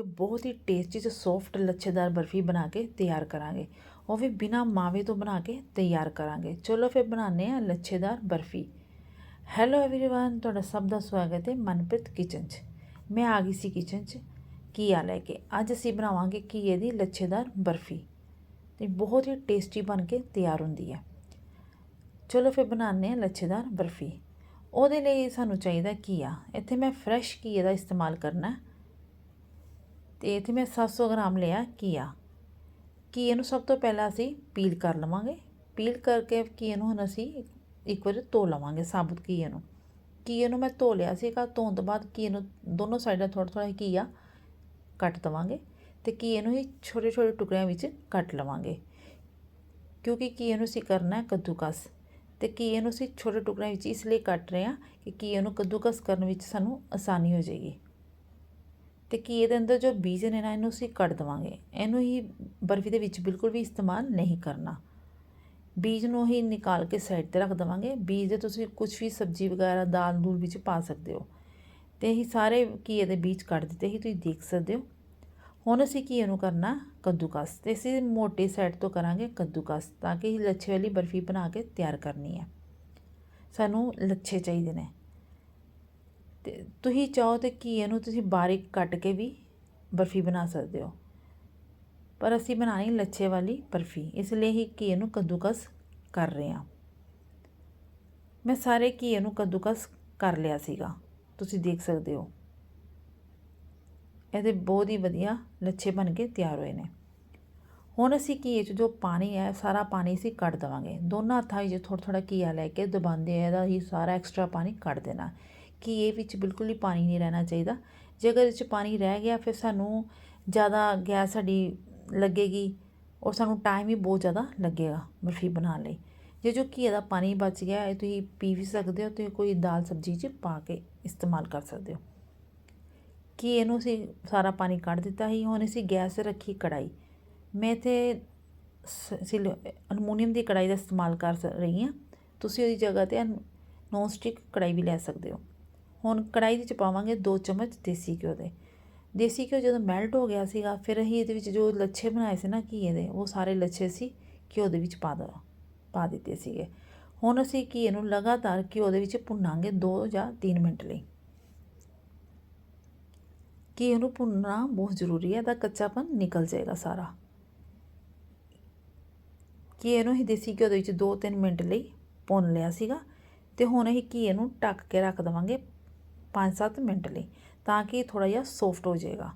ਕਿ ਬਹੁਤ ਹੀ ਟੇਸਟੀ ਤੇ ਸੌਫਟ ਲੱਛੇਦਾਰ ਬਰਫੀ ਬਣਾ ਕੇ ਤਿਆਰ ਕਰਾਂਗੇ ਉਹ ਵੀ ਬਿਨਾ ਮਾਵੇ ਤੋਂ ਬਣਾ ਕੇ ਤਿਆਰ ਕਰਾਂਗੇ ਚਲੋ ਫਿਰ ਬਣਾਉਂਦੇ ਹਾਂ ਲੱਛੇਦਾਰ ਬਰਫੀ ਹੈਲੋ एवरीवन ਤੁਹਾਡਾ ਸਭ ਦਾ ਸਵਾਗਤ ਹੈ ਮਨਪ੍ਰੀਤ ਕਿਚਨ 'ਚ ਮੈਂ ਆ ਗਈ ਸੀ ਕਿਚਨ 'ਚ ਘੀਆ ਲੈ ਕੇ ਅੱਜ ਅਸੀਂ ਬਣਾਵਾਂਗੇ ਘੀਏ ਦੀ ਲੱਛੇਦਾਰ ਬਰਫੀ ਤੇ ਬਹੁਤ ਹੀ ਟੇਸਟੀ ਬਣ ਕੇ ਤਿਆਰ ਹੁੰਦੀ ਹੈ ਚਲੋ ਫਿਰ ਬਣਾਉਂਦੇ ਹਾਂ ਲੱਛੇਦਾਰ ਬਰਫੀ ਉਹਦੇ ਲਈ ਸਾਨੂੰ ਚਾਹੀਦਾ ਘੀਆ ਇੱਥੇ ਮੈਂ ਫਰੈਸ਼ ਘੀਏ ਦਾ ਇਸਤੇਮਾਲ ਕਰਨਾ ਤੇ ਇੱਥੇ ਮੈਂ 700 ਗ੍ਰਾਮ ਲਿਆ ਘੀਆ। ਘੀਏ ਨੂੰ ਸਭ ਤੋਂ ਪਹਿਲਾਂ ਅਸੀਂ ਪੀਲ ਕਰ ਲਵਾਂਗੇ। ਪੀਲ ਕਰਕੇ ਘੀਏ ਨੂੰ ਹੁਣ ਅਸੀਂ ਇੱਕ ਵਾਰ ਧੋ ਲਵਾਂਗੇ ਸਾਬੁਤ ਘੀਏ ਨੂੰ। ਘੀਏ ਨੂੰ ਮੈਂ ਧੋ ਲਿਆ ਸੀਗਾ ਧੋਣ ਤੋਂ ਬਾਅਦ ਘੀਏ ਨੂੰ ਦੋਨੋਂ ਸਾਈਡਾਂ ਥੋੜ੍ਹਾ ਥੋੜ੍ਹਾ ਘੀਆ ਕੱਟ ਦਵਾਂਗੇ ਤੇ ਘੀਏ ਨੂੰ ਹੀ ਛੋਟੇ ਛੋਟੇ ਟੁਕੜਿਆਂ ਵਿੱਚ ਕੱਟ ਲਵਾਂਗੇ। ਕਿਉਂਕਿ ਘੀਏ ਨੂੰ ਅਸੀਂ ਕਰਨਾ ਹੈ ਕੱਦੂਕਸ ਤੇ ਘੀਏ ਨੂੰ ਅਸੀਂ ਛੋਟੇ ਟੁਕੜਿਆਂ ਵਿੱਚ ਇਸ ਲਈ ਕੱਟ ਰਹੇ ਹਾਂ ਕਿ ਘੀਏ ਨੂੰ ਕੱਦੂਕਸ ਕਰਨ ਵਿੱਚ ਸਾਨੂੰ ਆਸਾਨੀ ਹੋ ਜਾਏਗੀ। ਤੇ ਘੀਏ ਦੇ ਅੰਦਰ ਜੋ ਬੀਜ ਨੇ ਨਾ, ਇਹਨੂੰ ਅਸੀਂ ਕੱਢ ਦਵਾਂਗੇ। ਇਹਨੂੰ ਹੀ ਬਰਫੀ ਦੇ ਵਿੱਚ ਬਿਲਕੁਲ ਵੀ ਇਸਤੇਮਾਲ ਨਹੀਂ ਕਰਨਾ। ਬੀਜ ਨੂੰ ਹੀ ਨਿਕਾਲ ਕੇ ਸਾਈਡ ਤੇ ਰੱਖ ਦਵਾਂਗੇ। ਬੀਜ ਦੇ ਤੁਸੀਂ ਕੁਝ ਵੀ ਸਬਜ਼ੀ ਵਗੈਰਾ, ਦਾਲ ਦੂਲ ਵਿੱਚ ਪਾ ਸਕਦੇ ਹੋ। ਤੇ ਇਹ ਸਾਰੇ ਘੀਏ ਦੇ ਬੀਜ ਕੱਢ ਦਿੱਤੇ ਹੀ ਤੁਸੀਂ ਦੇਖ ਸਕਦੇ ਹੋ। ਹੁਣ ਅਸੀਂ ਘੀਏ ਨੂੰ ਕਰਨਾ? ਕੱਦੂਕਸ। ਤੇ ਅਸੀਂ ਮੋਟੇ ਸਾਈਡ ਤੋਂ ਕਰਾਂਗੇ ਕੱਦੂਕਸ, ਤਾਂ ਕਿ ਲੱਛੇ ਵਾਲੀ ਬਰਫੀ ਬਣਾ ਕੇ ਤਿਆਰ ਕਰਨੀ ਹੈ। ਸਾਨੂੰ ਲੱਛੇ ਚਾਹੀਦੇ ਨੇ। ਅਤੇ ਤੁਸੀਂ ਚਾਹੋ ਤੇ ਘੀਏ ਨੂੰ ਤੁਸੀਂ ਬਾਰੀਕ ਕੱਟ ਕੇ ਵੀ ਬਰਫੀ ਬਣਾ ਸਕਦੇ ਹੋ। ਪਰ ਅਸੀਂ ਬਣਾਉਣੀ ਲੱਛੇ ਵਾਲੀ ਬਰਫੀ, ਇਸ ਲਈ ਹੀ ਘੀਏ ਨੂੰ ਕੱਦੂਕਸ ਕਰ ਰਹੇ ਹਾਂ। ਮੈਂ ਸਾਰੇ ਘੀਏ ਨੂੰ ਕੱਦੂਕਸ ਕਰ ਲਿਆ ਸੀਗਾ, ਤੁਸੀਂ ਦੇਖ ਸਕਦੇ ਹੋ। ਇਹਦੇ ਬਹੁਤ ਹੀ ਵਧੀਆ ਲੱਛੇ ਬਣ ਕੇ ਤਿਆਰ ਹੋਏ ਨੇ। ਹੁਣ ਅਸੀਂ ਘੀਏ 'ਚ ਜੋ ਪਾਣੀ ਹੈ, ਸਾਰਾ ਪਾਣੀ ਅਸੀਂ ਕੱਢ ਦੇਵਾਂਗੇ। ਦੋਨਾਂ ਹੱਥਾਂ ਵਿੱਚ ਥੋੜਾ ਥੋੜਾ ਘੀਆ ਲੈ ਕੇ ਦਬਾਉਂਦੇ ਆ, ਇਹਦਾ ਹੀ ਸਾਰਾ ਐਕਸਟਰਾ ਪਾਣੀ ਕੱਢ ਦੇਣਾ। ਘੀਏ ਵਿੱਚ ਬਿਲਕੁਲ ਹੀ ਪਾਣੀ ਨਹੀਂ ਰਹਿਣਾ ਚਾਹੀਦਾ। ਜੇ ਅਗਰ ਇਹ 'ਚ ਪਾਣੀ ਰਹਿ ਗਿਆ, ਫਿਰ ਸਾਨੂੰ ਜ਼ਿਆਦਾ ਗੈਸ ਸਾਡੀ ਲੱਗੇਗੀ ਔਰ ਸਾਨੂੰ ਟਾਈਮ ਵੀ ਬਹੁਤ ਜ਼ਿਆਦਾ ਲੱਗੇਗਾ ਬਰਫੀ ਬਣਾਉਣ ਲਈ। ਜੇ ਜੋ ਘੀਏ ਦਾ ਪਾਣੀ ਬਚ ਗਿਆ, ਇਹ ਤੁਸੀਂ ਪੀ ਵੀ ਸਕਦੇ ਹੋ ਤੇ ਕੋਈ ਦਾਲ ਸਬਜ਼ੀ 'ਚ ਪਾ ਕੇ ਇਸਤੇਮਾਲ ਕਰ ਸਕਦੇ ਹੋ। ਕਿ ਇਹਨੂੰ ਅਸੀਂ ਸਾਰਾ ਪਾਣੀ ਕੱਢ ਦਿੱਤਾ ਸੀ, ਹੁਣ ਅਸੀਂ ਗੈਸ 'ਤੇ ਰੱਖੀ ਕੜਾਈ ਮੈਂ ਤੇ ਅਲਮੋਨੀਅਮ ਦੀ ਕੜਾਈ ਦਾ ਇਸਤੇਮਾਲ ਕਰ ਰਹੀ ਹਾਂ। ਤੁਸੀਂ ਉਹਦੀ ਜਗ੍ਹਾ 'ਤੇ ਨੌਨ ਸਟਿਕ ਕੜਾਈ ਵੀ ਲੈ ਸਕਦੇ ਹੋ। ਹੁਣ ਕੜਾਈ ਵਿੱਚ ਪਾਵਾਂਗੇ 2 ਚਮਚ ਦੇਸੀ ਘਿਓ ਦੇ। ਦੇਸੀ ਘਿਓ ਜਦੋਂ ਮੈਲਟ ਹੋ ਗਿਆ ਸੀਗਾ, ਫਿਰ ਅਸੀਂ ਇਹਦੇ ਵਿੱਚ ਜੋ ਲੱਛੇ ਬਣਾਏ ਸੀ ਨਾ ਘੀਏ ਦੇ, ਉਹ ਸਾਰੇ ਲੱਛੇ ਸੀ ਘਿਓ ਦੇ ਵਿੱਚ ਪਾ ਦੋ ਪਾ ਦਿੱਤੇ ਸੀਗੇ। ਹੁਣ ਅਸੀਂ ਘੀਏ ਨੂੰ ਲਗਾਤਾਰ ਘਿਓ ਦੇ ਵਿੱਚ ਭੁੰਨਾਂਗੇ 2 ਜਾਂ 3 ਮਿੰਟ ਲਈ। ਕਿ ਨੂੰ ਭੁੰਨਣਾ ਬਹੁਤ ਜ਼ਰੂਰੀ ਹੈ, ਤਾਂ ਕੱਚਾਪਨ ਨਿਕਲ ਜਾਏਗਾ ਸਾਰਾ। ਕਿ ਨੂੰ ਹੀ ਦੇਸੀ ਘਿਓ ਦੇ ਵਿੱਚ 2-3 ਮਿੰਟ ਲਈ ਭੁੰਨ ਲਿਆ ਸੀਗਾ, ਤੇ ਹੁਣ ਅਸੀਂ ਘੀਏ ਨੂੰ ਢੱਕ ਕੇ ਰੱਖ ਦਵਾਂਗੇ 5-7 ਮਿੰਟ ਲਈ ਤਾਂ ਕਿ ਥੋੜਾ ਜਿਹਾ ਸੌਫਟ ਹੋ ਜਾਏਗਾ।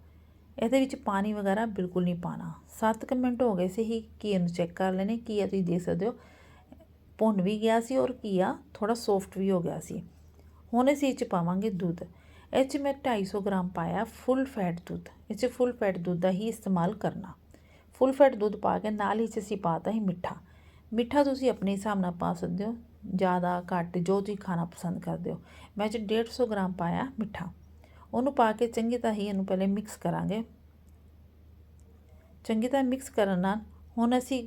ਇਹਦੇ ਵਿੱਚ ਪਾਣੀ ਵਗੈਰਾ ਬਿਲਕੁਲ ਨਹੀਂ ਪਾਣਾ 7 ਮਿੰਟ ਹੋ ਗਏ ਸੀ ਹੀ ਘੀਏ ਨੂੰ ਚੈੱਕ ਕਰ ਲੈਣੇ ਘੀਆ ਤੁਸੀਂ ਦੇਖ ਸਕਦੇ ਹੋ। ਭੁੰਨ ਵੀ ਗਿਆ ਸੀ ਔਰ ਘੀਆ ਥੋੜਾ ਸੌਫਟ ਵੀ ਹੋ ਗਿਆ ਸੀ। ਹੁਣ ਅਸੀਂ ਇਹ ਚ ਪਾਵਾਂਗੇ ਦੁੱਧ। ਇਹ 'ਚ ਮੈਂ 250 ਗ੍ਰਾਮ ਪਾਇਆ ਫੁੱਲ ਫੈਟ ਦੁੱਧ। ਇਹ 'ਚ ਫੁੱਲ ਫੈਟ ਦੁੱਧ ਦਾ ਹੀ ਇਸਤੇਮਾਲ ਕਰਨਾ। ਫੁੱਲ ਫੈਟ ਦੁੱਧ ਪਾ ਕੇ ਨਾਲ ਹੀ 'ਚ ਅਸੀਂ ਪਾਤਾ ਹੀ ਮਿੱਠਾ। ਮਿੱਠਾ ਤੁਸੀਂ ਆਪਣੇ ਹਿਸਾਬ ਨਾਲ ਪਾ ਸਕਦੇ ਹੋ। ਜ਼ਿਆਦਾ ਘੱਟ ਜੋ ਤੁਸੀਂ ਖਾਣਾ ਪਸੰਦ ਕਰਦੇ ਹੋ। ਮੈਂ 'ਚ 150 ਗ੍ਰਾਮ ਪਾਇਆ ਮਿੱਠਾ। ਉਹਨੂੰ ਪਾ ਕੇ ਚੰਗੀ ਤਰ੍ਹਾਂ ਹੀ ਇਹਨੂੰ ਪਹਿਲੇ ਮਿਕਸ ਕਰਾਂਗੇ। ਚੰਗੀ ਤਰ੍ਹਾਂ ਮਿਕਸ ਕਰਨ ਨਾਲ ਹੁਣ ਅਸੀਂ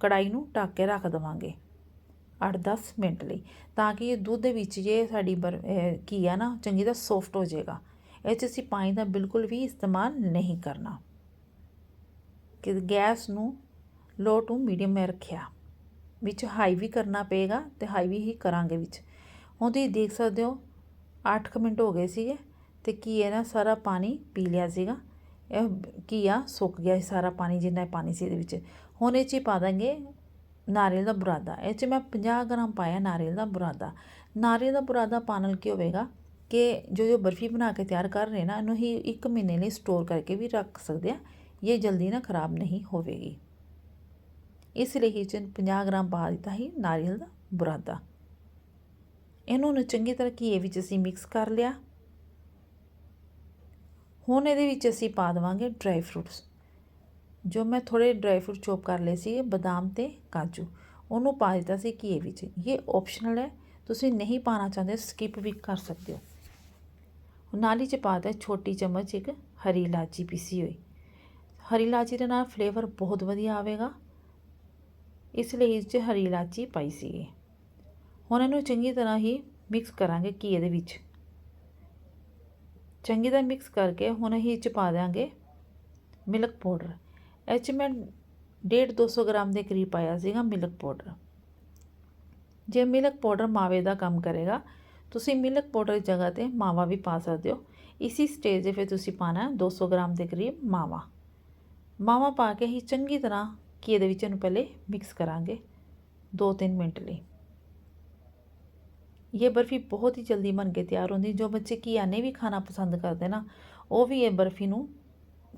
ਕੜਾਈ ਨੂੰ ਢੱਕ ਕੇ ਰੱਖ ਦਵਾਂਗੇ 8-10 ਮਿੰਟ ਲਈ, ਤਾਂ ਕਿ ਇਹ ਦੁੱਧ ਦੇ ਵਿੱਚ ਜੇ ਸਾਡੀ ਬਰ ਕੀ ਆ ਨਾ, ਚੰਗੀ ਤਰ੍ਹਾਂ ਸੌਫਟ ਹੋ ਜਾਏਗਾ। ਇਹ 'ਚ ਅਸੀਂ ਪਾਣੀ ਦਾ ਬਿਲਕੁਲ ਵੀ ਇਸਤੇਮਾਲ ਨਹੀਂ ਕਰਨਾ। ਕਿ ਗੈਸ ਨੂੰ ਲੋ ਟੂ ਮੀਡੀਅਮ ਮੈਂ ਰੱਖਿਆ। ਵਿੱਚ ਹਾਈ ਵੀ ਕਰਨਾ ਪਏਗਾ ਤੇ ਹਾਈ ਵੀ ਹੀ ਕਰਾਂਗੇ ਵਿੱਚ। ਹੁਣ ਤੁਸੀਂ ਦੇਖ ਸਕਦੇ ਹੋ 8 ਮਿੰਟ ਹੋ ਗਏ ਸੀਗੇ ਤੇ ਕੀ ਹੈ ਨਾ ਸਾਰਾ ਪਾਣੀ ਪੀ ਲਿਆ ਸੀਗਾ। ਇਹ ਕੀਆ ਸੁੱਕ ਗਿਆ ਸਾਰਾ ਪਾਣੀ, ਜਿੰਨਾ ਪਾਣੀ ਸੀ ਇਹਦੇ ਵਿੱਚ। ਹੁਣ ਇਹ 'ਚ ਪਾ ਦਾਂਗੇ ਨਾਰੀਅਲ ਦਾ ਬੁਰਾਦਾ। ਇਹ 'ਚ ਮੈਂ 50 ਗ੍ਰਾਮ ਪਾਇਆ ਨਾਰੀਅਲ ਦਾ ਬੁਰਾਦਾ। ਨਾਰੀਅਲ ਦਾ ਬੁਰਾਦਾ ਪਾਣ ਨਾਲ ਕੀ ਹੋਵੇਗਾ ਕਿ ਜੋ ਜੋ ਬਰਫੀ ਬਣਾ ਕੇ ਤਿਆਰ ਕਰ ਰਹੇ ਨਾ, ਇਹਨੂੰ ਹੀ 1 ਮਹੀਨੇ ਲਈ ਸਟੋਰ ਕਰਕੇ ਵੀ ਰੱਖ ਸਕਦੇ ਆ। ਇਹ ਜਲਦੀ ਨਾ ਖਰਾਬ ਨਹੀਂ ਹੋਵੇਗੀ। ਇਸ ਲਈ ਹੀ 'ਚ 50 ਗ੍ਰਾਮ ਪਾ ਦਿੱਤਾ ਸੀ ਨਾਰੀਅਲ ਦਾ ਬੁਰਾਦਾ ਇਹਨੂੰ ਨੂੰ ਚੰਗੀ ਤਰ੍ਹਾਂ ਘੀਏ ਵਿੱਚ ਅਸੀਂ ਮਿਕਸ ਕਰ ਲਿਆ। ਹੁਣ ਇਹਦੇ ਵਿੱਚ ਅਸੀਂ ਪਾ ਦੇਵਾਂਗੇ ਡਰਾਈ ਫਰੂਟਸ ਜੋ ਮੈਂ ਥੋੜੇ ਡਰਾਈ ਫਰੂਟ ਚੋਪ ਕਰ ਲਏ ਸੀ ਬਦਾਮ ਤੇ ਕਾਜੂ। ਉਹਨੂੰ ਪਾ ਦਿੱਤਾ ਸੀ ਘੀਏ ਵਿੱਚ। ਇਹ ਆਪਸ਼ਨਲ ਹੈ। ਤੁਸੀਂ ਨਹੀਂ ਪਾਣਾ ਚਾਹੁੰਦੇ ਸਕਿਪ ਵੀ ਕਰ ਸਕਦੇ ਹੋ। ਨਾਲੀ ਚ ਪਾ ਦਿੱਤਾ ਛੋਟੀ ਚਮਚ ਇੱਕ ਹਰੀ ਇਲਾਚੀ ਪੀਸੀ ਹੋਈ। ਹਰੀ ਇਲਾਚੀ ਦੇ ਨਾਲ ਫਲੇਵਰ ਬਹੁਤ ਵਧੀਆ ਆਵੇਗਾ। ਇਸ ਲਈ ਇਸ 'ਚ ਹਰੀ ਇਲਾਚੀ ਪਾਈ ਸੀ ਹੁਣ ਇਹਨੂੰ ਚੰਗੀ ਤਰ੍ਹਾਂ ਹੀ ਮਿਕਸ ਕਰਾਂਗੇ ਘੀਏ ਦੇ ਵਿੱਚ। ਚੰਗੀ ਤਰ੍ਹਾਂ ਮਿਕਸ ਕਰਕੇ ਹੁਣ ਅਸੀਂ ਇਹ 'ਚ ਪਾ ਦਿਆਂਗੇ ਮਿਲਕ ਪਾਊਡਰ ਇਹ 'ਚ ਮੈਂ ਡੇਢ 200 ਗ੍ਰਾਮ ਦੇ ਕਰੀਬ ਪਾਇਆ ਸੀਗਾ ਮਿਲਕ ਪਾਊਡਰ ਜੇ ਮਿਲਕ ਪਾਊਡਰ ਮਾਵੇ ਦਾ ਕੰਮ ਕਰੇਗਾ, ਤੁਸੀਂ ਮਿਲਕ ਪਾਊਡਰ ਦੀ ਜਗ੍ਹਾ ਤੇ ਮਾਵਾ ਵੀ ਪਾ ਸਕਦੇ ਹੋ। ਇਸੀ ਸਟੇਜ 'ਤੇ ਫਿਰ ਤੁਸੀਂ ਪਾਣਾ 200 ਗ੍ਰਾਮ ਦੇ ਕਰੀਬ ਮਾਵਾ। ਮਾਵਾ ਪਾ ਕੇ ਹੀ ਚੰਗੀ ਤਰ੍ਹਾਂ ਘੀ ਦੇ ਵਿੱਚ ਇਹਨੂੰ ਪਹਿਲੇ ਮਿਕਸ ਕਰਾਂਗੇ 2-3 ਮਿੰਟ ਲਈ। ਇਹ ਬਰਫੀ ਬਹੁਤ ਹੀ ਜਲਦੀ ਬਣ ਕੇ ਤਿਆਰ ਹੁੰਦੀ, ਜੋ ਬੱਚੇ ਘੀਆ ਨਹੀਂ ਵੀ ਖਾਣਾ ਪਸੰਦ ਕਰਦੇ ਨਾ, ਉਹ ਵੀ ਇਹ ਬਰਫੀ ਨੂੰ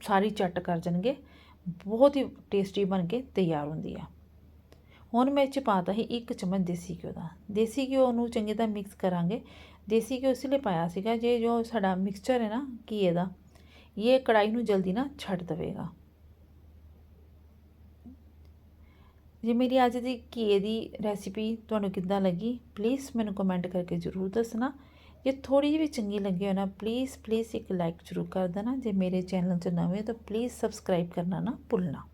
ਸਾਰੀ ਚੱਟ ਕਰ ਜਾਣਗੇ, ਬਹੁਤ ਹੀ ਟੇਸਟੀ ਬਣ ਕੇ ਤਿਆਰ ਹੁੰਦੀ ਆ। ਹੁਣ ਮੈਂ ਇਹ 'ਚ ਪਾਤਾ ਹੀ ਇੱਕ ਚਮਚ ਦੇਸੀ ਘਿਓ ਦਾ। ਦੇਸੀ ਘਿਓ ਨੂੰ ਚੰਗੀ ਤਰ੍ਹਾਂ ਮਿਕਸ ਕਰਾਂਗੇ। ਦੇਸੀ ਘਿਓ ਇਸ ਲਈ ਪਾਇਆ ਸੀਗਾ, ਜੇ ਜੋ ਸਾਡਾ ਮਿਕਸਚਰ ਹੈ ਨਾ ਘੀਏ ਦਾ, ਇਹ ਕੜਾਈ ਨੂੰ ਜਲਦੀ ਨਾ ਛੱਡ ਦੇਵੇਗਾ। ਜੇ ਮੇਰੀ ਅੱਜ ਦੀ ਘੀਏ ਦੀ ਰੈਸਿਪੀ ਤੁਹਾਨੂੰ ਕਿੱਦਾਂ ਲੱਗੀ ਪਲੀਜ਼ ਮੈਨੂੰ ਕਮੈਂਟ ਕਰਕੇ ਜ਼ਰੂਰ ਦੱਸਣਾ। ਜੇ ਥੋੜੀ ਜਿਹੀ ਵੀ ਚੰਗੀ ਲੱਗੀ ਹੋ ਨਾ ਪਲੀਜ਼ ਪਲੀਜ਼ ਇੱਕ ਲਾਈਕ ਜ਼ਰੂਰ ਕਰ ਦੇਣਾ। ਜੇ ਮੇਰੇ ਚੈਨਲ 'ਚ ਨਵੇਂ ਹੋ ਤਾਂ ਪਲੀਜ਼ ਸਬਸਕ੍ਰਾਈਬ ਕਰਨਾ ਨਾ ਭੁੱਲਣਾ।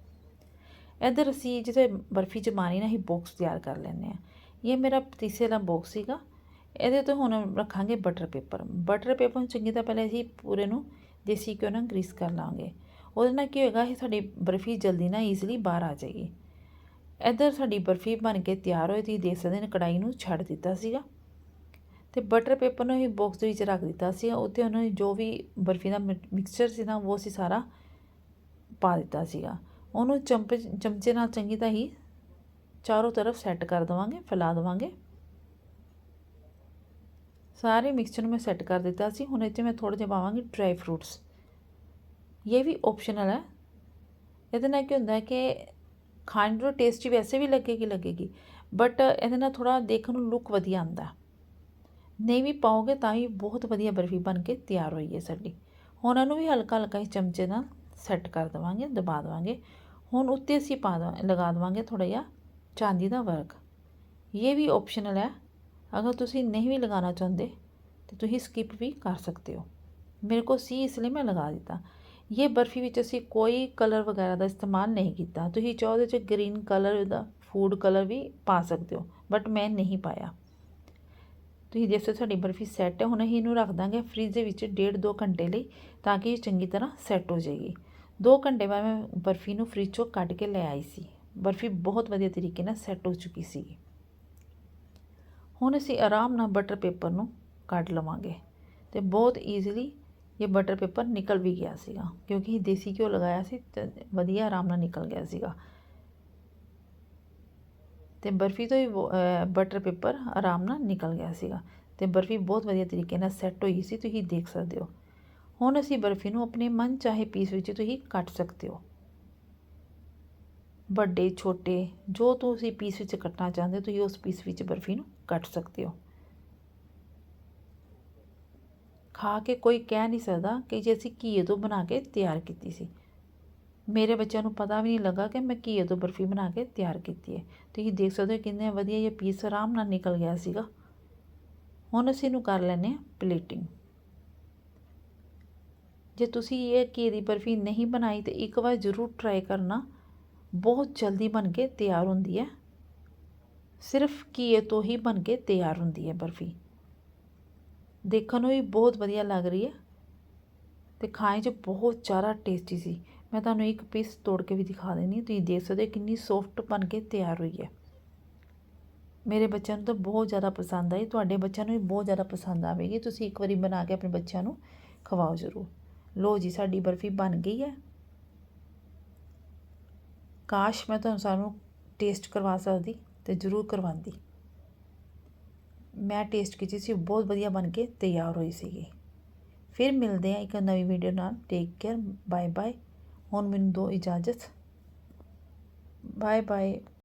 ਇੱਧਰ ਅਸੀਂ ਜਿੱਥੇ ਬਰਫੀ ਜਮਾਨੀ ਨਾ ਹੀ ਬਾਕਸ ਤਿਆਰ ਕਰ ਲੈਂਦੇ ਆ ਇਹ ਮੇਰਾ ਤੀਸਰੇ ਵਾਲਾ ਬਾਕਸ ਸੀਗਾ। ਇਹਦੇ ਤੋਂ ਹੁਣ ਰੱਖਾਂਗੇ ਬਟਰ ਪੇਪਰ ਬਟਰ ਪੇਪਰ ਨੂੰ ਚੰਗੀ ਤਰ੍ਹਾਂ ਪਹਿਲੇ ਅਸੀਂ ਪੂਰੇ ਨੂੰ ਦੇਸੀ ਘਿਓ ਨਾਲ ਗਰੀਸ ਕਰ ਲਾਂਗੇ। ਉਹਦੇ ਨਾਲ ਕੀ ਹੋਏਗਾ, ਇਹ ਸਾਡੀ ਬਰਫੀ ਜਲਦੀ ਨਾ ਈਜ਼ੀਲੀ ਬਾਹਰ ਆ ਜਾਏਗੀ। ਇੱਧਰ ਸਾਡੀ ਬਰਫੀ ਬਣ ਕੇ ਤਿਆਰ ਹੋਈ ਤੁਸੀਂ ਦੇਖ ਸਕਦੇ ਨੇ ਕੜਾਈ ਨੂੰ ਛੱਡ ਦਿੱਤਾ ਸੀਗਾ। ਤੇ ਬਟਰ ਪੇਪਰ ਨੂੰ ਹੀ ਬਾਕਸ ਦੇ ਵਿੱਚ ਰੱਖ ਦਿੱਤਾ ਸੀ ਉੱਤੇ ਉਹਨਾਂ ਨੇ ਜੋ ਵੀ ਬਰਫੀ ਦਾ ਮਿਕਸਚਰ ਸੀ ਨਾ, ਉਹ ਅਸੀਂ ਸਾਰਾ ਪਾ ਦਿੱਤਾ ਸੀਗਾ। ਉਹਨੂੰ ਚਮਚ, ਚਮਚੇ ਨਾਲ ਚੰਗੀ ਤਰ੍ਹਾਂ ਹੀ ਚਾਰੋਂ ਤਰਫ ਸੈੱਟ ਕਰ ਦਵਾਂਗੇ, ਫੈਲਾ ਦਵਾਂਗੇ। ਸਾਰੇ ਮਿਕਸਚਰ ਨੂੰ ਮੈਂ ਸੈੱਟ ਕਰ ਦਿੱਤਾ ਸੀ, ਹੁਣ ਇੱਥੇ ਮੈਂ ਥੋੜੇ ਜਿਹਾ ਪਾਵਾਂਗੀ ਡਰਾਈ ਫਰੂਟਸ ਇਹ ਵੀ ਆਪਸ਼ਨਲ ਹੈ। ਇਹਦੇ ਨਾਲ ਕੀ ਹੁੰਦਾ ਹੈ ਕਿ ਖਾਣ ਨੂੰ ਟੇਸਟੀ ਵੈਸੇ ਵੀ ਲੱਗੇਗੀ ਲੱਗੇਗੀ। ਬਟ ਇਹਦੇ ਨਾਲ ਥੋੜਾ ਦੇਖਣ ਨੂੰ ਲੁੱਕ ਵਧੀਆ ਆਉਂਦਾ। ਨਹੀਂ ਵੀ ਪਾਓਗੇ ਤਾਂ ਹੀ ਬਹੁਤ ਵਧੀਆ ਬਰਫੀ ਬਣ ਕੇ ਤਿਆਰ ਹੋਈ ਹੈ ਸਾਡੀ। ਹੁਣ ਇਹਨੂੰ ਵੀ ਹਲਕਾ ਹਲਕਾ ਹੀ ਚਮਚੇ ਨਾਲ ਸੈੱਟ ਕਰ ਦਵਾਂਗੇ, ਦਬਾ ਦਵਾਂਗੇ। ਹੁਣ ਉੱਤੇ ਅਸੀਂ ਪਾ ਲਗਾ ਦਵਾਂਗੇ ਥੋੜਾ ਜਿਹਾ ਚਾਂਦੀ ਦਾ ਵਰਕ ਇਹ ਵੀ ਆਪਸ਼ਨਲ ਹੈ। ਅਗਰ ਤੁਸੀਂ ਨਹੀਂ ਵੀ ਲਗਾਉਣਾ ਚਾਹੁੰਦੇ, ਤਾਂ ਤੁਸੀਂ ਸਕਿਪ ਵੀ ਕਰ ਸਕਦੇ ਹੋ। ਮੇਰੇ ਕੋਲ ਸੀ, ਇਸ ਲਈ ਮੈਂ ਲਗਾ ਦਿੱਤਾ। ਇਹ ਬਰਫੀ ਵਿੱਚ ਅਸੀਂ ਕੋਈ ਕਲਰ ਵਗੈਰਾ ਦਾ ਇਸਤੇਮਾਲ ਨਹੀਂ ਕੀਤਾ। ਤੁਸੀਂ ਚਾਹੋ ਉਹਦੇ 'ਚ ਗ੍ਰੀਨ ਕਲਰ ਦਾ ਫੂਡ ਕਲਰ ਵੀ ਪਾ ਸਕਦੇ ਹੋ ਬਟ ਮੈਂ ਨਹੀਂ ਪਾਇਆ। ਤੁਸੀਂ ਦੇਖੋ ਸਾਡੀ ਬਰਫੀ ਸੈੱਟ ਹੈ, ਹੁਣ ਅਸੀਂ ਇਹਨੂੰ ਰੱਖ ਦਾਂਗੇ ਫ੍ਰਿਜ ਦੇ ਵਿੱਚ ਡੇਢ ਦੋ ਘੰਟੇ ਲਈ ਤਾਂ ਕਿ ਇਹ ਚੰਗੀ ਤਰ੍ਹਾਂ ਸੈੱਟ ਹੋ ਜਾਏਗੀ। 2 ਘੰਟੇ ਬਾਅਦ ਮੈਂ ਬਰਫੀ ਨੂੰ ਫ੍ਰਿਜ ਚੋਂ ਕੱਢ ਕੇ ਲੈ ਆਈ ਸੀ। ਬਰਫੀ ਬਹੁਤ ਵਧੀਆ ਤਰੀਕੇ ਨਾਲ ਸੈੱਟ ਹੋ ਚੁੱਕੀ ਸੀ। ਹੁਣ ਅਸੀਂ ਆਰਾਮ ਨਾਲ ਬਟਰ ਪੇਪਰ ਨੂੰ ਕੱਢ ਲਵਾਂਗੇ ਤੇ ਬਹੁਤ ਈਜ਼ੀਲੀ ਇਹ ਬਟਰ ਪੇਪਰ ਨਿਕਲ ਵੀ ਗਿਆ ਸੀਗਾ, ਕਿਉਂਕਿ ਦੇਸੀ ਘਿਓ ਲਗਾਇਆ ਸੀ ਤੇ ਵਧੀਆ ਆਰਾਮ ਨਾਲ ਨਿਕਲ ਗਿਆ ਸੀਗਾ। ਤੇ ਬਰਫੀ ਤੋਂ ਹੀ ਬਟਰ ਪੇਪਰ ਆਰਾਮ ਨਾਲ ਨਿਕਲ ਗਿਆ ਸੀਗਾ। ਤੇ ਬਰਫੀ ਬਹੁਤ ਵਧੀਆ ਤਰੀਕੇ ਨਾਲ ਸੈੱਟ ਹੋਈ ਸੀ, ਤੁਸੀਂ ਦੇਖ ਸਕਦੇ ਹੋ। ਹੁਣ ਅਸੀਂ ਬਰਫੀ ਨੂੰ ਆਪਣੇ ਮਨ ਚਾਹੇ ਪੀਸ ਵਿੱਚ ਤੁਸੀਂ ਕੱਟ ਸਕਦੇ ਹੋ। ਵੱਡੇ, ਛੋਟੇ, ਜੋ ਤੁਸੀਂ ਪੀਸ ਵਿੱਚ ਕੱਟਣਾ ਚਾਹੁੰਦੇ ਹੋ, ਤੁਸੀਂ ਉਸ ਪੀਸ ਵਿੱਚ ਬਰਫੀ ਨੂੰ ਕੱਟ ਸਕਦੇ ਹੋ। ਖਾ ਕੇ ਕੋਈ ਕਹਿ ਨਹੀਂ ਸਕਦਾ ਕਿ ਜੇ ਅਸੀਂ ਘੀਏ ਤੋਂ ਬਣਾ ਕੇ ਤਿਆਰ ਕੀਤੀ ਸੀ। ਮੇਰੇ ਬੱਚਿਆਂ ਨੂੰ ਪਤਾ ਵੀ ਨਹੀਂ ਲੱਗਾ ਕਿ ਮੈਂ ਘੀਏ ਤੋਂ ਬਰਫੀ ਬਣਾ ਕੇ ਤਿਆਰ ਕੀਤੀ ਹੈ। ਤੁਸੀਂ ਦੇਖ ਸਕਦੇ ਹੋ ਕਿੰਨੇ ਵਧੀਆ ਇਹ ਪੀਸ ਆਰਾਮ ਨਾਲ ਨਿਕਲ ਗਿਆ ਸੀਗਾ। ਹੁਣ ਅਸੀਂ ਇਹਨੂੰ ਕਰ ਲੈਨੇ ਆ ਪਲੇਟਿੰਗ ਜੇ ਤੁਸੀਂ ਇਹ ਘੀ ਦੀ ਬਰਫੀ ਨਹੀਂ ਬਣਾਈ ਤੇ ਇੱਕ ਵਾਰ ਜ਼ਰੂਰ ਟਰਾਈ ਕਰਨਾ। ਬਹੁਤ ਜਲਦੀ ਬਣ ਕੇ ਤਿਆਰ ਹੁੰਦੀ ਹੈ। ਸਿਰਫ ਘੀਏ ਤੋਂ ਹੀ ਬਣ ਕੇ ਤਿਆਰ ਹੁੰਦੀ ਹੈ ਬਰਫੀ। ਦੇਖਣ ਨੂੰ ਵੀ ਬਹੁਤ ਵਧੀਆ ਲੱਗ ਰਹੀ ਹੈ ਅਤੇ ਖਾਣੇ 'ਚ ਬਹੁਤ ਜ਼ਿਆਦਾ ਟੇਸਟੀ ਸੀ। ਮੈਂ ਤੁਹਾਨੂੰ ਇੱਕ ਪੀਸ ਤੋੜ ਕੇ ਵੀ ਦਿਖਾ ਦਿੰਦੀ ਤੁਸੀਂ ਦੇਖ ਸਕਦੇ ਹੋ ਕਿੰਨੀ ਸੌਫਟ ਬਣ ਕੇ ਤਿਆਰ ਹੋਈ ਹੈ। ਮੇਰੇ ਬੱਚਿਆਂ ਨੂੰ ਤਾਂ ਬਹੁਤ ਜ਼ਿਆਦਾ ਪਸੰਦ ਆਈ। ਤੁਹਾਡੇ ਬੱਚਿਆਂ ਨੂੰ ਵੀ ਬਹੁਤ ਜ਼ਿਆਦਾ ਪਸੰਦ ਆਵੇਗੀ। ਤੁਸੀਂ ਇੱਕ ਵਾਰੀ ਬਣਾ ਕੇ ਆਪਣੇ ਬੱਚਿਆਂ ਨੂੰ ਖਵਾਓ ਜ਼ਰੂਰ। ਲੋ ਜੀ, ਸਾਡੀ ਬਰਫੀ ਬਣ ਗਈ ਹੈ। ਕਾਸ਼ ਮੈਂ ਤੁਹਾਨੂੰ ਸਾਨੂੰ ਟੇਸਟ ਕਰਵਾ ਸਕਦੀ ਤੇ ਜ਼ਰੂਰ ਕਰਵਾਉਂਦੀ। ਮੈਂ ਟੇਸਟ ਕੀਤੀ ਸੀ, ਬਹੁਤ ਵਧੀਆ ਬਣ ਕੇ ਤਿਆਰ ਹੋਈ ਸੀਗੀ। ਫਿਰ ਮਿਲਦੇ ਆ ਇੱਕ ਨਵੀਂ ਵੀਡੀਓ ਨਾਲ। ਟੇਕ ਕੇਅਰ ਬਾਏ ਬਾਏ ਹੁਣ ਮੈਨੂੰ ਦੋ ਇਜਾਜ਼ਤ। Bye bye